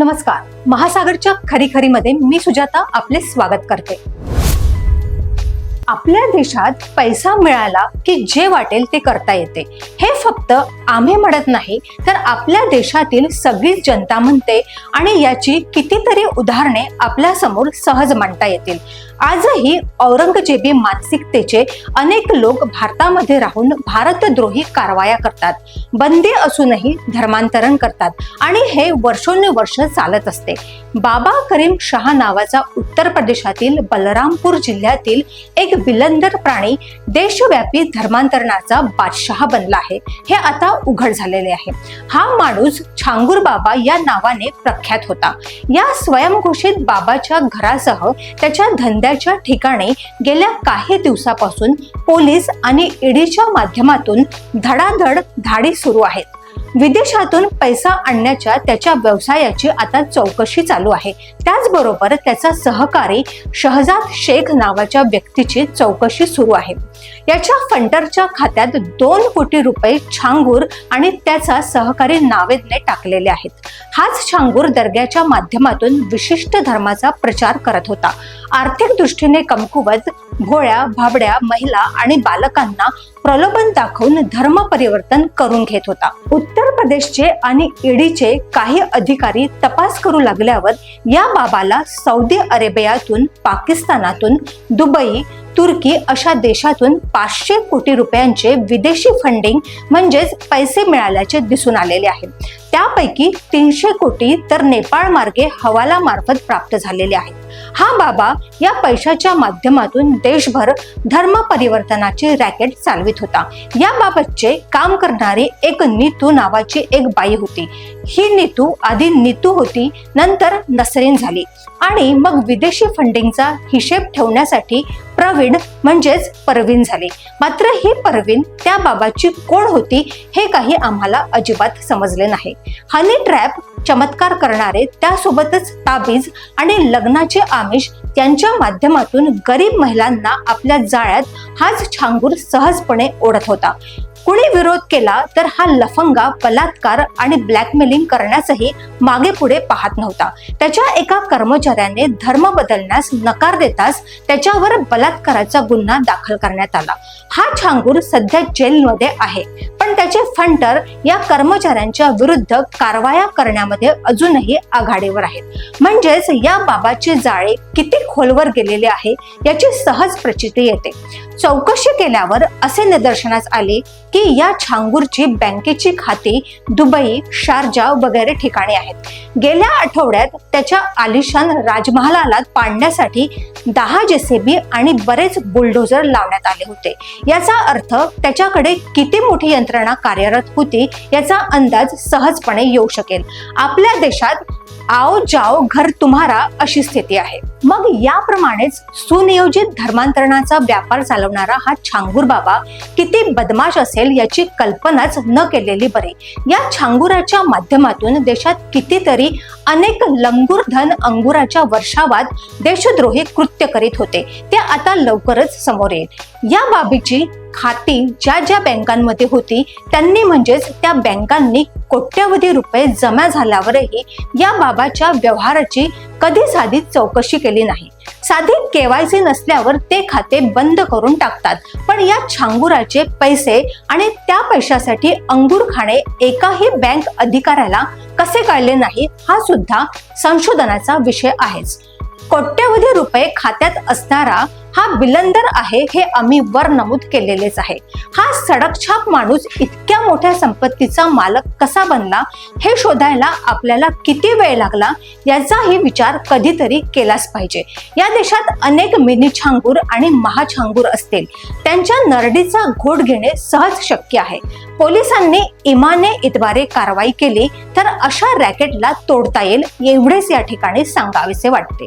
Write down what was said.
नमस्कार. महासागरच्या खरी मध्ये मी सुजाता आपले स्वागत करते. आपल्या देशात पैसा मिळाला की जे वाटेल ते करता येते. हे फक्त आम्ही म्हणत नाही तर आपल्या देशातील सगळीच जनता म्हणते आणि याची कितीतरी उदाहरणे आपल्यासमोर सहज मांडता येतील. आजही औरंगजेबी मानसिकतेचे अनेक लोक भारतामध्ये राहून भारतद्रोही कारवाया करतात बंदी असूनही धर्मांतरण करतात आणि हे वर्षोनुवर्ष चालत असते. बाबा करीम शहा नावाचा उत्तर प्रदेशातील बलरामपूर जिल्ह्यातील एक बिलंदर प्राणी देशव्यापी धर्मांतरणाचा बादशहा बनला आहे. आहे हे आता उघड झालेले आहे. हा माणूस छांगूर बाबा या नावाने प्रख्यात होता. या स्वयंघोषित बाबाच्या घरासह त्याच्या धंद्याच्या ठिकाणी गेल्या काही दिवसापासून पोलीस आणि ईडीच्या माध्यमातून धडाधड धाडी सुरू आहेत. विदेशातून पैसा आणण्याच्या त्याच्या व्यवसायाची आता चौकशी चालू आहे. त्याचबरोबर त्याचा सहकारी शहजाद शेख नावाच्या व्यक्तीची चौकशी सुरू आहे. याच्या फंटरच्या खात्यात दोन कोटी रुपये छांगूर आणि त्याचा सहकारी नावेदने टाकलेले आहेत. हाच छांगूर दर्ग्याच्या माध्यमातून विशिष्ट धर्माचा प्रचार करत होता. आर्थिक दृष्टीने कमकुवत भोळ्या भाबड्या महिला आणि बालकांना प्रलोभन दाखवून धर्म परिवर्तन करून घेत होता. उत्तर प्रदेशचे आणि ईडीचे काही अधिकारी तपास करू लागल्यावर या बाबाला सौदी अरेबियातून पाकिस्तानातून दुबई तुर्की अशा देशातून पाचशे कोटी रुपयांचे विदेशी फंडिंग म्हणजेच पैसे मिळाल्याचे दिसून आलेले आहे. त्यापैकी तीनशे कोटी तर नेपाळ मार्गे हवाला मार्फत प्राप्त झालेले आहेत. हा बाबा या पैशाच्या माध्यमातून देशभर धर्म परिवर्तनाचे रॅकेट चालवित होता. याबाबतचे काम करणारी एक नीतू नावाची एक बाई होती. ही नीतू आधी नीतू होती नंतर नसरीन झाली. आणि मग विदेशी फंडिंगचा हिशेब ठेवण्यासाठी प्रवीण म्हणजेच परवीन झाले. मात्र ही परवीन त्या बाबाची कोण होती हे काही आम्हाला अजिबात समजले नाही. हनी ट्रॅप चमत्कार करणारे त्यासोबतच ताबीज आणि लग्नाचे आमिष यांच्या माध्यमातून गरीब महिलांना आपल्या जाळ्यात हाच छांगूर सहजपणे ओढत होता. विरोध केला तर हा लफंगा बलात्कार आणि ब्लॅकमेलिंग करण्यासही मागे पुढे पाहत नव्हता. त्याच्या एका कर्मचाऱ्याने धर्म बदलण्यास नकार देताच त्याच्यावर बलात्काराचा गुन्हा दाखल करण्यात आला. हा छांगूर सध्या जेलमध्ये आहे. पण त्याचे फंटर या कर्मचाऱ्यांच्या विरुद्ध कारवाया करण्यामध्ये अजूनही आघाडीवर आहेत. म्हणजेच या बाबाचे जाळे किती खोलवर गेलेले आहे याची सहज प्रचिती येते. चौकशी केल्यावर असे निदर्शनास आले की या छांगूरची बँकेची खाती दुबई शारजा वगैरे ठिकाणी आहेत. गेल्या आठवड्यात त्याच्या आलिशान राजमहालाला पाडण्यासाठी दहा जेसीबी आणि बरेच बुलडोझर लावण्यात आले होते. याचा अर्थ त्याच्याकडे किती मोठी यंत्रणा कार्यरत होती याचा अंदाज सहजपणे येऊ शकेल. आपल्या देशात आओ जाओ घर तुम्हारा अशी स्थिती आहे. मग याप्रमाणेच सुनियोजित धर्मांतरणाचा व्यापार चालवणारा हा छांगूर बाबा किती बदमाश असेल याची कल्पनाच न केलेली बरे. या छांगुराच्या माध्यमातून देशात कितीतरी अनेक लंगूर धन अंगुराच्या वर्षावात देशद्रोही कृत्य करीत होते. ते आता लवकरच समोर येईल. या बाबीची खाती ज्या ज्या बँकांमध्ये होती त्यांनी म्हणजेच त्या बँकांनी कोट्यवधी रुपये जमा झाल्यावरही या बाबाच्या व्यवहाराची कधी साधी चौकशी केली नाही. साधी केवायसी नसल्यावर ते खाते बंद करून टाकतात. पण या छांगुराचे पैसे आणि त्या पैशासाठी अंगूर खाणे एकाही बँक अधिकाऱ्याला कसे कळले नाही हा सुद्धा संशोधनाचा विषय आहेच. कोट्यवधी रुपये खात्यात असणारा हा बिलंदर आहे हे आम्ही वर नमूद केलेलेच आहे. हा सडकछाप माणूस इतक्या मोठ्या संपत्तीचा मालक कसा बनला हे शोधायला आपल्याला किती वेळ लागला याचाही विचार कधीतरी केलाच पाहिजे. या देशात अनेक मिनी छांगूर आणि महाछांगूर असतील. त्यांच्या नरडीचा घोट घेणे सहज शक्य आहे. पोलिसांनी इमाने इतबारे कारवाई केली तर अशा रॅकेटला तोडता येईल एवढेच या ठिकाणी सांगावेसे वाटते.